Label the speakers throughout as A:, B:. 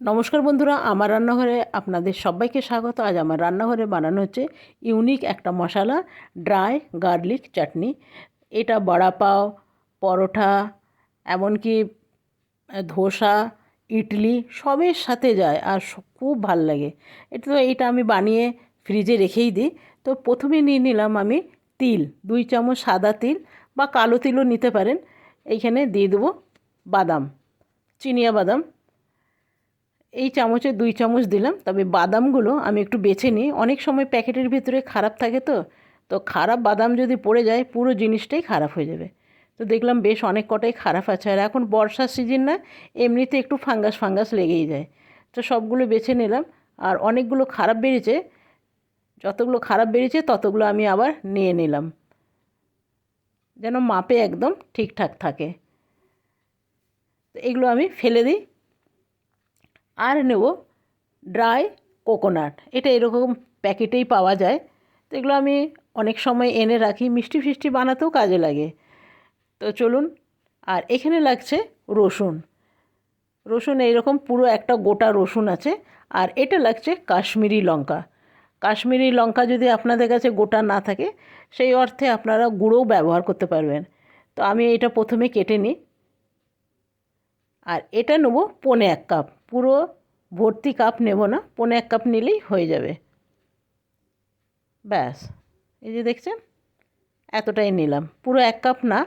A: নমস্কার বন্ধুরা, আমার রান্নাঘরে আপনাদের সবাইকে স্বাগত। আজ আমার রান্নাঘরে বানানো হচ্ছে ইউনিক একটা মশলা, ড্রাই গার্লিক চাটনি। এটা বড়া পাও পরোঠা এমনকি ধোসা, ইডলি সবের সাথে যায় আর খুব ভালো লাগে। এটা তো এইটা আমি বানিয়ে ফ্রিজে রেখেই দিই। তো প্রথমে নিয়ে নিলাম আমি তিল, দুই চামচ সাদা তিল বা কালো তিলও নিতে পারেন। এইখানে দিয়ে দেবো বাদাম, চিনিয়া বাদাম। এই চামচে দুই চামচ দিলাম, তবে বাদামগুলো আমি একটু বেছে নিই। অনেক সময় প্যাকেটের ভিতরে খারাপ থাকে তো তো খারাপ বাদাম যদি পড়ে যায়, পুরো জিনিসটাই খারাপ হয়ে যাবে। তো দেখলাম বেশ অনেক কটাই খারাপ আছে, আর এখন বর্ষার সিজন না, এমনিতে একটু ফাঙ্গাস ফাঙ্গাস লেগেই যায়। তো সবগুলো বেছে নিলাম, আর অনেকগুলো খারাপ বেরিয়েছে, যতগুলো খারাপ বেরিয়েছে, ততগুলো আমি আবার নিয়ে নিলাম। যেন মাপে একদম ঠিকঠাক থাকে। তো এগুলো আমি ফেলে দিই। আর নেব ড্রাই কোকোনাট। এটা এরকম প্যাকেটেই পাওয়া যায়। তো এগুলো আমি অনেক সময় এনে রাখি, মিষ্টি ফিষ্টি বানাতেও কাজে লাগে। তো চলুন, আর এখানে লাগছে রসুন। রসুন এইরকম পুরো একটা গোটা রসুন আছে, আর এটা লাগছে কাশ্মীরি লঙ্কা। কাশ্মীরি লঙ্কা যদি আপনাদের কাছে গোটা না থাকে, সেই অর্থে আপনারা গুঁড়োও ব্যবহার করতে পারবেন। তো আমি এটা প্রথমে কেটে নিই। আর এটা নেব পনে এক কাপ। পুরো ভর্তি কাপ নেব না, পনে এক কাপ নিলেই হয়ে যাবে। ব্যাস, এই যে দেখছেন, এতটাই নিলাম। পুরো এক কাপ না,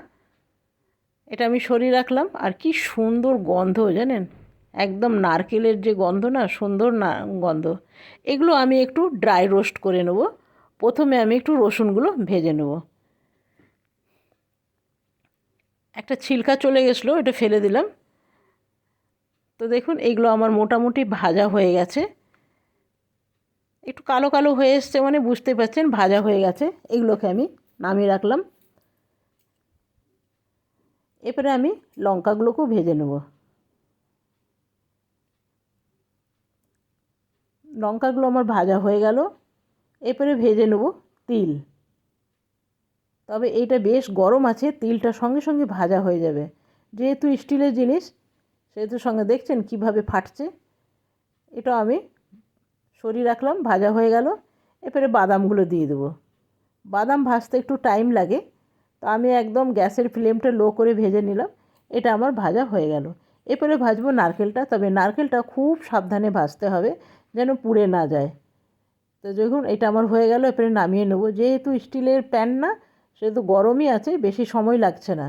A: এটা আমি সরিয়ে রাখলাম। আর কি সুন্দর গন্ধ, জানেন? একদম নারকেলের যে গন্ধ না, সুন্দর না গন্ধ। এগুলো আমি একটু ড্রাই রোস্ট করে নেব। প্রথমে আমি একটু রসুনগুলো ভেজে নেব। একটা ছিলকা চলে গেছিল এটা ফেলে দিলাম। তো দেখুন, এইগুলো আমার মোটামুটি ভাজা হয়ে গেছে। একটু কালো কালো হয়ে এসছে মানে বুঝতে পারছেন, ভাজা হয়ে গেছে। এগুলোকে আমি নামিয়ে রাখলাম। এরপরে আমি লঙ্কাগুলোকেও ভেজে নেব। লঙ্কাগুলো আমার ভাজা হয়ে গেল। এরপরে ভেজে নেব তিল। তবে এইটা বেশ গরম আছে, তিলটা সঙ্গে সঙ্গে ভাজা হয়ে যাবে। যেহেতু স্টিলের জিনিস সেহেতু সঙ্গে দেখছেন কীভাবে ফাটছে। এটা আমি সরিয়ে রাখলাম, ভাজা হয়ে গেল। এরপরে বাদামগুলো দিয়ে দেবো। বাদাম ভাজতে একটু টাইম লাগে। তো আমি একদম গ্যাসের ফ্লেমটা লো করে ভেজে নিলাম। এটা আমার ভাজা হয়ে গেল। এরপরে ভাজবো নারকেলটা, তবে নারকেলটা খুব সাবধানে ভাজতে হবে যেন পুড়ে না যায়। তো দেখুন, এটা আমার হয়ে গেল। এরপরে নামিয়ে নেব। যেহেতু স্টিলের প্যান না, সেহেতু গরমই আছে, বেশি সময় লাগছে না।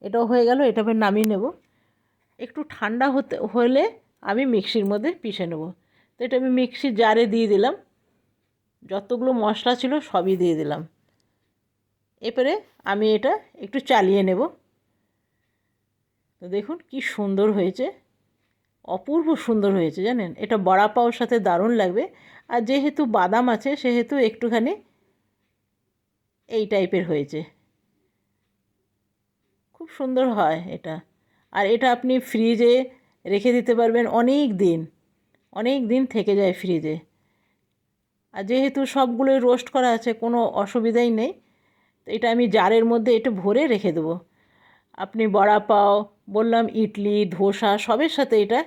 A: এটাও হয়ে গেল। এটা এবার নামিয়ে নেব। একটু ঠান্ডা হতে, হলে আমি মিক্সির মধ্যে পিষে নেব। তো এটা আমি মিক্সির জারে দিয়ে দিলাম। যতগুলো মশলা ছিল সবই দিয়ে দিলাম। এরপরে আমি এটা একটু চালিয়ে নেব। তো দেখুন কি সুন্দর হয়েছে। অপূর্ব সুন্দর হয়েছে, জানেন? এটা বড়া পাওয়ার সাথে দারুণ লাগবে। আর যেহেতু বাদাম আছে, সেহেতু একটুখানি এই টাইপের হয়েছে। খুব সুন্দর হয় এটা। আর এটা আপনি ফ্রিজে রেখে দিতে পারবেন অনেক দিন। অনেক দিন থেকে যায় ফ্রিজে আর যেহেতু সবগুলোই রোস্ট করা আছে, কোনো অসুবিধাই নেই, তো এটা আমি জারের মধ্যে এটা ভরে রেখে দেবো। আপনি বড়া পাও, বললাম ইডলি, ধোসা, সবের সাথে এটা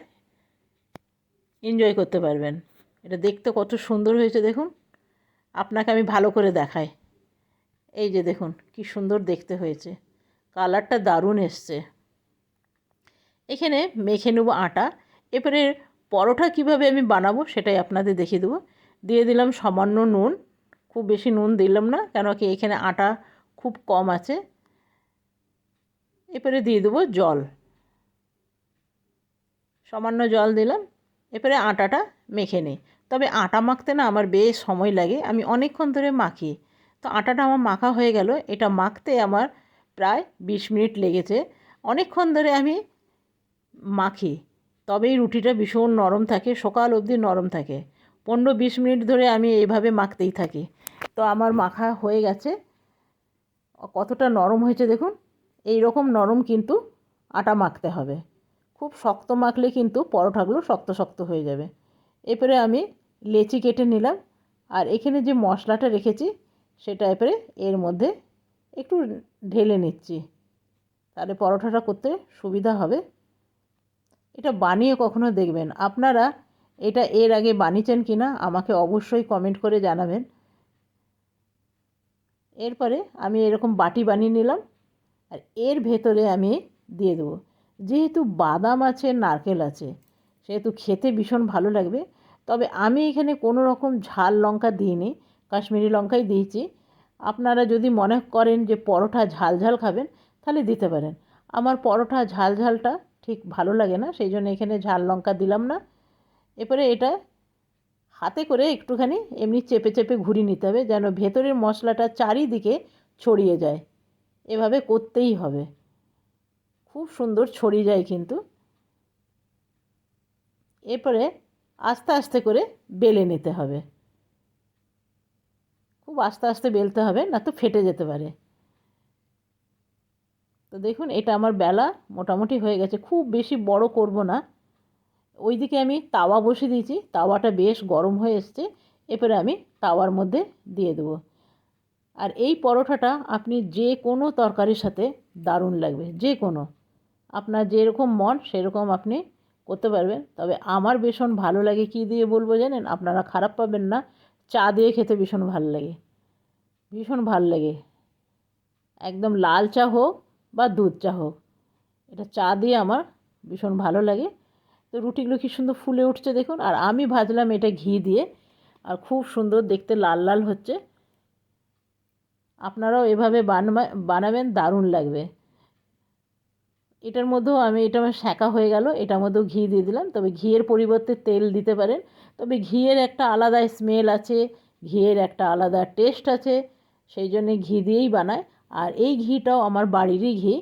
A: এনজয় করতে পারবেন। এটা দেখতে কত সুন্দর হয়েছে দেখুন। আপনাকে আমি ভালো করে দেখাই। এই যে দেখুন, কি সুন্দর দেখতে হয়েছে। কালারটা দারুণ এসছে। এখানে মেখে নেব আটা। এরপরে পরোটা কীভাবে আমি বানাবো সেটাই আপনাদের দেখিয়ে দেবো। দিয়ে দিলাম সামান্য নুন, খুব বেশি নুন দিলাম না কেন কি এখানে আটা খুব কম আছে। এরপরে দিয়ে দেবো জল। সামান্য জল দিলাম, এরপরে আটাটা মেখে নিই। তবে আটা মাখতে না আমার বেশ সময় লাগে, আমি অনেকক্ষণ ধরে মাখি। তো আটাটা আমার মাখা হয়ে গেল, এটা মাখতে আমার প্রায় বিশ মিনিট লেগেছে। অনেকক্ষণ ধরে আমি মাখি। তবেই রুটিটা ভীষণ নরম থাকে, সকাল অবধি নরম থাকে। পনেরো বিশ মিনিট ধরে আমি এইভাবে মাখতেই থাকি। তো আমার মাখা হয়ে গেছে। কতটা নরম হয়েছে দেখুন এই রকম নরম কিন্তু আটা মাখতে হবে। খুব শক্ত মাখলে কিন্তু পরোটাগুলো শক্ত শক্ত হয়ে যাবে। এরপরে আমি লেচি কেটে নিলাম। আর এখানে যে মশলাটা রেখেছি, সেটা এরপরে এর মধ্যে একটু ঢেলে নিচ্ছি। তাহলে পরোটাটা করতে সুবিধা হবে। এটা বানিয়ে কখনো দেখবেন। আপনারা এটা এর আগে বানিয়েছেন কি না আমাকে অবশ্যই কমেন্ট করে জানাবেন। এরপরে আমি এরকম বাটি বানিয়ে নিলাম আর এর ভেতরে আমি দিয়ে দেবো। যেহেতু বাদাম আছে, নারকেল আছে, সেহেতু খেতে ভীষণ ভালো লাগবে। তবে আমি এখানে কোনো রকম ঝাল লঙ্কা দিইনি, কাশ্মীরি লঙ্কাই দিয়েছি। আপনারা যদি মনে করেন যে পরোটা ঝাল ঝাল খাবেন, তাহলে দিতে পারেন। আমার পরোটা ঝাল ঝালটা ঠিক ভালো লাগে না, সেই জন্য এখানে ঝাল লঙ্কা দিলাম না। এরপরে এটা হাতে করে একটুখানি এমনি চেপে চেপে ঘুরিয়ে নিতে হবে, যেন ভেতরের মশলাটা চারিদিকে ছড়িয়ে যায়। এভাবে করতেই হবে। খুব সুন্দর ছড়িয়ে যায় কিন্তু। এরপরে আস্তে আস্তে করে বেলে নিতে হবে। খুব আস্তে আস্তে বেলতে হবে, না তো ফেটে যেতে পারে। তো দেখুন, এটা আমার বেলা, মোটামুটি হয়ে গেছে। খুব বেশি বড় করব না। ওইদিকে আমি তাওয়া বসিয়ে দিয়েছি। তাওয়াটা বেশ গরম হয়ে এসছে। এরপরে আমি তাওয়ার মধ্যে দিয়ে দেবো। আর এই পরোটাটা আপনি যে কোনো তরকারির সাথে দারুণ লাগবে, যে কোনো। আপনার যেরকম মন, সেরকম আপনি করতে পারবেন। তবে আমার ভীষণ ভালো লাগে কী দিয়ে বলব জানেন? আপনারা খারাপ পাবেন না। চা দিয়ে খেতে ভীষণ ভালো লাগে। ভীষণ ভালো লাগে। একদম লাল চা হোক বা দুধ চা হোক। এটা চা দিয়ে আমার ভীষণ ভালো লাগে। তো রুটিগুলো কী সুন্দর ফুলে উঠছে দেখুন। আর আমি ভাজলাম এটা ঘি দিয়ে। আর খুব সুন্দর দেখতে লাল লাল হচ্ছে। আপনারাও এভাবে বানবা বানাবেন, দারুণ লাগবে। এটার মধ্যেও আমি, এটা আমার শাঁকা হয়ে গেল। এটার মধ্যেও ঘি দিয়ে দিলাম। তবে ঘিয়ের পরিবর্তে তেল দিতে পারেন। তবে ঘিয়ের একটা আলাদা স্মেল আছে, ঘিয়ের একটা আলাদা টেস্ট আছে, সেই জন্যে ঘি দিয়েই বানায়। আর এই ঘিটাও আমার বাড়িরই ঘি।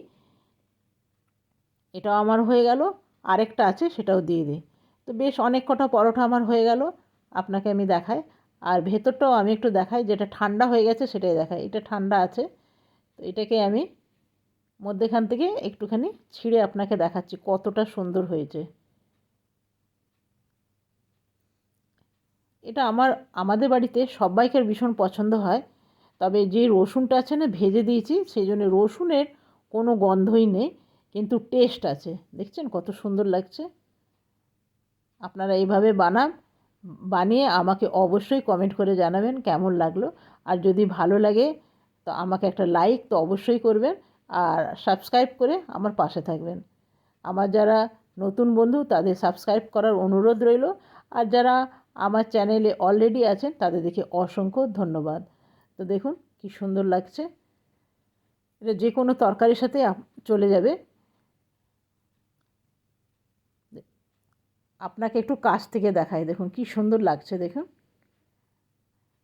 A: এটাও আমার হয়ে গেল। আরেকটা আছে, সেটাও দিয়ে দিই। তো বেশ অনেক কটা পরোটা আমার হয়ে গেল, আপনাকে আমি দেখাই। আর ভেতরটাও আমি একটু দেখাই, যেটা ঠান্ডা হয়ে গেছে সেটাই দেখাই। এটা ঠান্ডা আছে, তো এটাকে আমি মধ্যেখান থেকে একটুখানি ছিঁড়ে আপনাকে দেখাচ্ছি, কতটা সুন্দর হয়েছে। এটা আমার, আমাদের বাড়িতে সবাইকার ভীষণ পছন্দ হয়। তবে যে রসুনটা আছে না, ভেজে দিয়েছি, সেই জন্য রসুনের কোনো গন্ধই নেই, কিন্তু টেস্ট আছে। দেখছেন কত সুন্দর লাগছে? আপনারা এইভাবে বানান, বানিয়ে আমাকে অবশ্যই কমেন্ট করে জানাবেন কেমন লাগল। আর যদি ভালো লাগে, তো আমাকে একটা লাইক তো অবশ্যই করবেন, আর সাবস্ক্রাইব করে আমার পাশে থাকবেন। আমার যারা নতুন বন্ধু, তাদের সাবস্ক্রাইব করার অনুরোধ রইল। আর যারা আমার চ্যানেলে অলরেডি আছেন, তাদের দেখে অসংখ্য ধন্যবাদ। তো দেখুন কি সুন্দর লাগছে। এটা যে কোনো তরকারির সাথে চলে যাবে। আপনাকে একটু কাছ থেকে দেখাই, দেখুন কি সুন্দর লাগছে, দেখুন।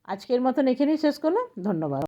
A: আজকের মতন এখানেই শেষ করলাম, ধন্যবাদ।